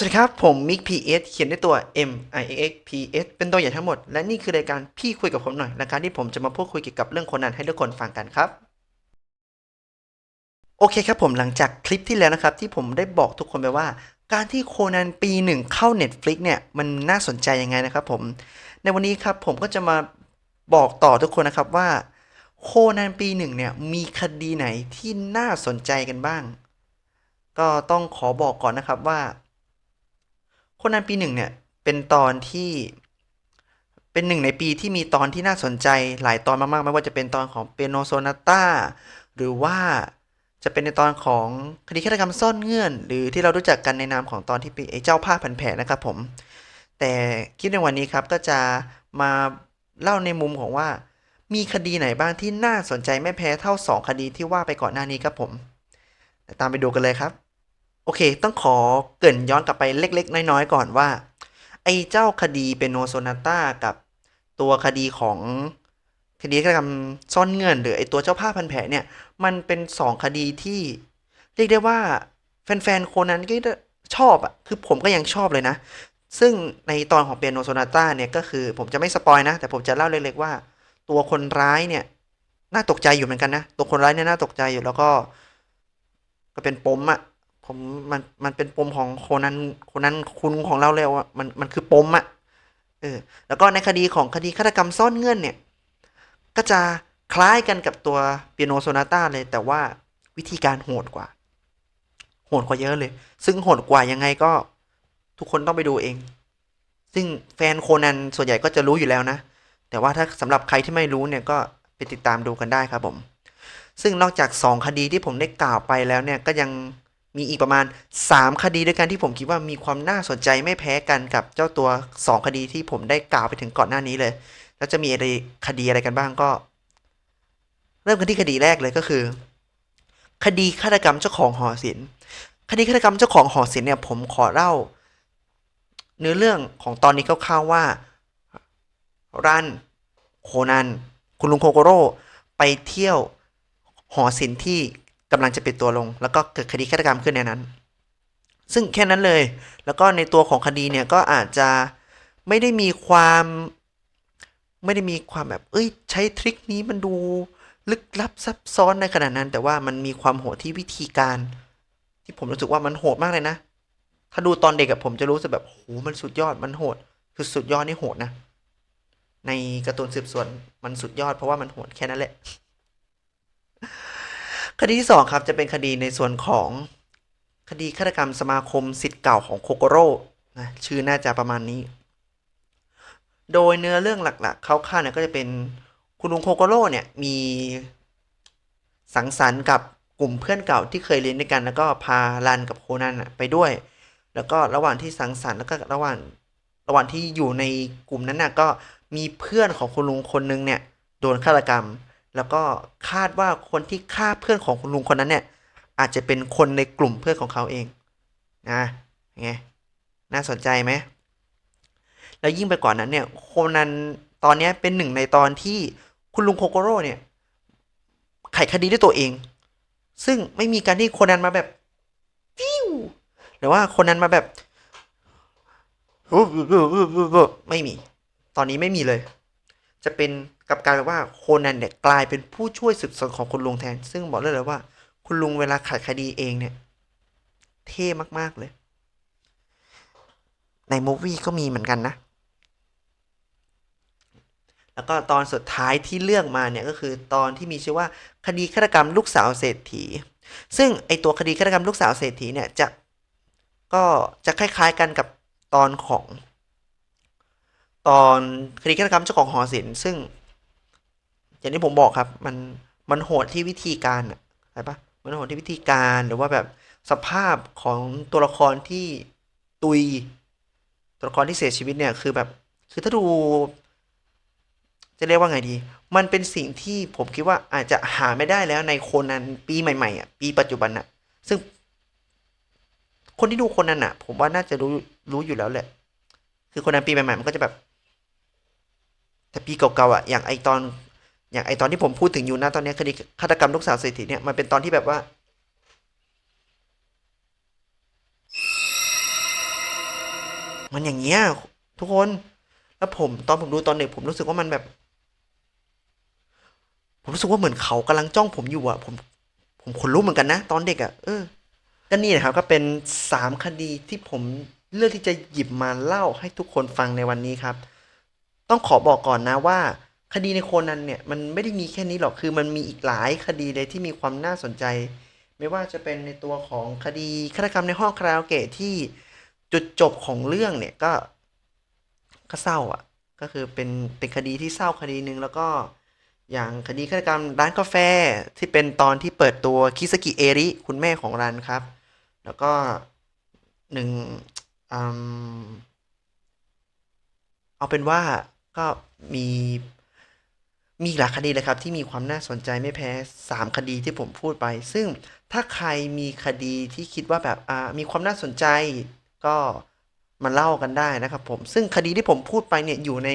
สวัสดีครับ ผมมิก PS เขียนด้วยตัว M I X P S เป็นตัวใหญ่ทั้งหมด และนี่คือรายการพี่คุยกับผมหน่อยรายการที่ผมจะมาพูดคุยเกี่ยวกับเรื่องคนนั้นให้ทุกคนฟังกันครับ โอเคครับผมหลังจากคลิปที่แล้วนะครับ ที่ผมได้บอกทุกคนไปว่า การที่โคนันปีหนึ่งเข้า Netflix เนี่ยมันน่าสนใจยังไงนะครับผม ในวันนี้ครับผมก็จะมาบอกต่อทุกคนนะครับว่า โคนันปีหนึ่งเนี่ยมีคดีไหนที่น่าสนใจกันบ้าง ก็ต้องขอบอกก่อนนะครับว่า คนนันปีหนึ่งเนี่ย เป็นตอนที่เป็นหนึ่งในปีที่มีตอนที่น่าสนใจหลายตอนมากๆ ไม่ว่าจะเป็นตอนของเปียโนโซนาต้าหรือว่าจะเป็นในตอนของคดีฆาตกรรมซ่อนเงื่อน หรือที่เรารู้จักกันในนามของตอนที่ป็นไอ้เจ้าผ้าพันแผลนะครับผม แต่คลิปในวันนี้ครับก็จะมาเล่าในมุมของว่า มีคดีไหนบ้างที่น่าสนใจไม่แพ้เท่า 2 คดีที่ว่าไปก่อนหน้านี้ครับผม ตามไปดูกันเลยครับ โอเค ต้องขอเกินย้อนกลับไปเล็ก ๆ น้อย ๆ ก่อนว่า ไอ้เจ้าคดีเป็นโนโซนาต้ากับตัวคดีของคดีฆาตกรรมซ่อนเงื่อนหรือไอ้ตัวเจ้าผ้าพันแผลเนี่ย มันเป็นสองคดีที่เรียกได้ว่าแฟนๆโคนันก็ชอบอะคือผมก็ยังชอบเลยนะ ซึ่งในตอนของเปียโนโซนาต้าเนี่ยก็คือผมจะไม่สปอยนะ แต่ผมจะเล่าเล็กๆว่า ตัวคนร้ายเนี่ยน่าตกใจอยู่เหมือนกันนะ ตัวคนร้ายเนี่ยน่าตกใจอยู่แล้วก็ ก็เป็นปมอะ ผมมันมันเป็นปมของโคนันโคนันคุณของเราเลยว่ามันมันคือปมอะเออแล้วก็ในคดีของคดีฆาตกรรมซ่อนเงื่อนเนี่ย ก็จะคล้ายกันกับตัวเปียโนโซนาต้าเลย แต่ว่าวิธีการโหดกว่า โหดกว่าเยอะเลย ซึ่งโหดกว่ายังไงก็ทุกคนต้องไปดูเอง ซึ่งแฟนโคนันส่วนใหญ่ก็จะรู้อยู่แล้วนะ แต่ว่าถ้าสำหรับใครที่ไม่รู้เนี่ยก็ไปติดตามดูกันได้ครับผม ซึ่งนอกจาก 2 คดีที่ผมได้กล่าวไปแล้วเนี่ยก็ยัง มีอีกประมาณ 3 คดีด้วยกันที่ผมคิดว่ามีความน่าสนใจไม่แพ้กันกับเจ้าตัว 2 คดีที่ผมได้กล่าวไปถึงก่อนหน้านี้เลย แล้วจะมีอะไรคดีอะไรกันบ้างก็ เริ่มกันที่คดีแรกเลยก็คือ คดีฆาตกรรมเจ้าของหอศิลป์คดีฆาตกรรมเจ้าของหอศิลป์เนี่ยผมขอเล่า เนื้อเรื่องของตอนนี้คร่าวๆว่ารันโคนัน คุณลุงโคโกโร่ไปเที่ยวหอศิลป์ที่ กำลังจะปิดตัวลง แล้วก็เกิดคดีฆาตกรรมขึ้นในนั้น ซึ่งแค่นั้นเลย แล้วก็ในตัวของคดีเนี่ยก็อาจจะไม่ได้มีความ ไม่ได้มีความแบบ เอ้ย ใช้ทริคนี้มันดูลึกลับซับซ้อนในขนาดนั้น แต่ว่ามันมีความโหดที่วิธีการ ที่ผมรู้สึกว่ามันโหดมากเลยนะ ถ้าดูตอนเด็กกับผมจะรู้สึกแบบโหมันสุดยอดมันโหด คือสุดยอดนี่โหดนะในการ์ตูนสืบสวนมันสุดยอดเพราะว่ามันโหดแค่นั้นแหละ คดีที่สองครับจะเป็นคดีในส่วนของคดีฆาตกรรมสมาคมสิทธิ์เก่าของโคโกโร่นะชื่อน่าจะประมาณนี้ โดยเนื้อเรื่องหลักๆคร่าเนี่ยก็จะเป็นคุณลุงโคโกโร่เนี่ยมีสังสรรค์กับกลุ่มเพื่อนเก่าที่เคยเรียนด้วยกัน แล้วก็พารันกับโคนันะไปด้วย แล้วก็ระหว่างที่สังสรรค์แล้วก็ระหว่างระหว่างที่อยู่ในกลุ่มนั้นน่ะก็มีเพื่อนของคุณลุงคนนึงเนี่ยโดนฆาตกรรม แล้วก็คาดว่าคนที่ฆ่าเพื่อนของคุณลุงคนนั้นเนี่ย อาจจะเป็นคนในกลุ่มเพื่อนของเขาเองนะไงน่าสนใจไหมแล้วยิ่งไปกว่านนั้นเนี่ยโคนันตอนนี้เป็นหนึ่งในตอนที่คุณลุงโคโกโร่เนี่ย ไขคดีด้วยตัวเอง ซึ่งไม่มีการที่โคนันมาแบบฟิวหรือว่าโคนันมาแบบไม่มี ตอนนี้ไม่มีเลย จะเป็น กับกายเป็นว่าโคนันเนี่ยกลายเป็นผู้ช่วยสืบสวนของคุณลุงแทน ซึ่งบอกเลยเลยว่า คุณลุงเวลาไขคดีเองเนี่ย เท่มากๆเลย ในมูฟวี่ก็มีเหมือนกันนะ แล้วก็ตอนสุดท้ายที่เลือกมาเนี่ยก็คือตอนที่มีชื่อว่าคดีฆาตกรรมลูกสาวเศรษฐี ซึ่งไอตัวคดีฆาตกรรมลูกสาวเศรษฐีเนี่ยจะก็จะคล้ายๆกันกับตอนของ ตอนคดีฆาตกรรมเจ้าของหอศิลป์ซึ่ง อย่างที่ผมบอกครับ มันมันโหดที่วิธีการอะใช่ปะมันโหดที่วิธีการหรือว่าแบบสภาพของตัวละครที่ตุย ตัวละครที่เสียชีวิตเนี่ยคือแบบ คือถ้าดู จะเรียกว่าไงดี มันเป็นสิ่งที่ผมคิดว่าอาจจะหาไม่ได้แล้วในคนนั้นปีใหม่ๆอะปีปัจจุบันอะ ซึ่ง คนที่ดูคนนั้นอะ ผมว่าน่าจะรู้รู้อยู่แล้วแหละ คือคนันปีใหม่ๆมันก็จะแบบ แต่ปีเก่าๆอะอย่างไอตอน อย่างไอตอนที่ผมพูดถึงอยู่นะตอนนี้คดีฆาตกรรมลูกสาวเศรษฐีเนี่ยมันเป็นตอนที่แบบว่า มันอย่างเงี้ยทุกคนแล้วผมตอนผมดูตอนเด็กผมรู้สึกว่ามันแบบ ผมรู้สึกว่าเหมือนเขากำลังจ้องผมอยู่อะผม ผมขนลุกเหมือนกันนะ ตอนเด็กอะเออก็นี่นะครับก็เป็นสามคดีที่ผมเลือกที่จะหยิบมาเล่าให้ทุกคนฟังในวันนี้ครับ ต้องขอบอกก่อนนะว่า คดีในโคนันเนี่ยมันไม่ได้มีแค่นี้หรอกคือมันมีอีกหลายคดีเลยที่มีความน่าสนใจ ไม่ว่าจะเป็นในตัวของคดีฆาตกรรมในห้องคาราโอเกะที่จุดจบของเรื่องเนี่ยก็ก็เศร้าอะ ก็คือเป็นเป็นคดีที่เศร้าคดีหนึ่งแล้วก็อย่างคดีฆาตกรรมร้านกาแฟที่เป็นตอนที่เปิดตัวคิสกิเอริคุณแม่ของรันครับ แล้วก็หนึ่งอเอาเป็นว่าก็มี มีหลายคดีเลยครับที่มีความน่าสนใจไม่แพ้สามคดีที่ผมพูดไป ซึ่งถ้าใครมีคดีที่คิดว่าแบบอ่ามีความน่าสนใจก็มาเล่ากันได้นะครับผมซึ่งคดีที่ผมพูดไปเนี่ยอยู่ใน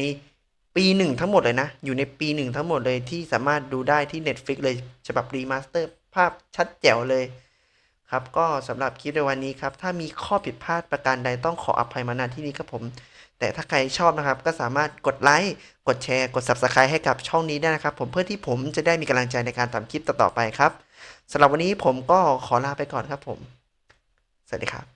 ปีหนึ่งทั้งหมดเลยนะ อยู่ในปีหนึ่งทั้งหมดเลยที่สามารถดูได้ที่ Netflix เลยฉบับรีมาสเตอร์ภาพชัดแจ๋วเลยครับก็สำหรับคลิปในวันนี้ครับ ถ้ามีข้อผิดพลาดประการใดต้องขออภัยมาณที่นี้ครับผม แต่ถ้าใครชอบนะครับ ก็สามารถกดไลค์ กดแชร์ กด Subscribe ให้กับช่องนี้ได้นะครับ ผมเพื่อที่ผมจะได้มีกำลังใจในการทำคลิปต่อๆไปครับสำหรับวันนี้ผมก็ขอลาไปก่อนครับผม สวัสดีครับ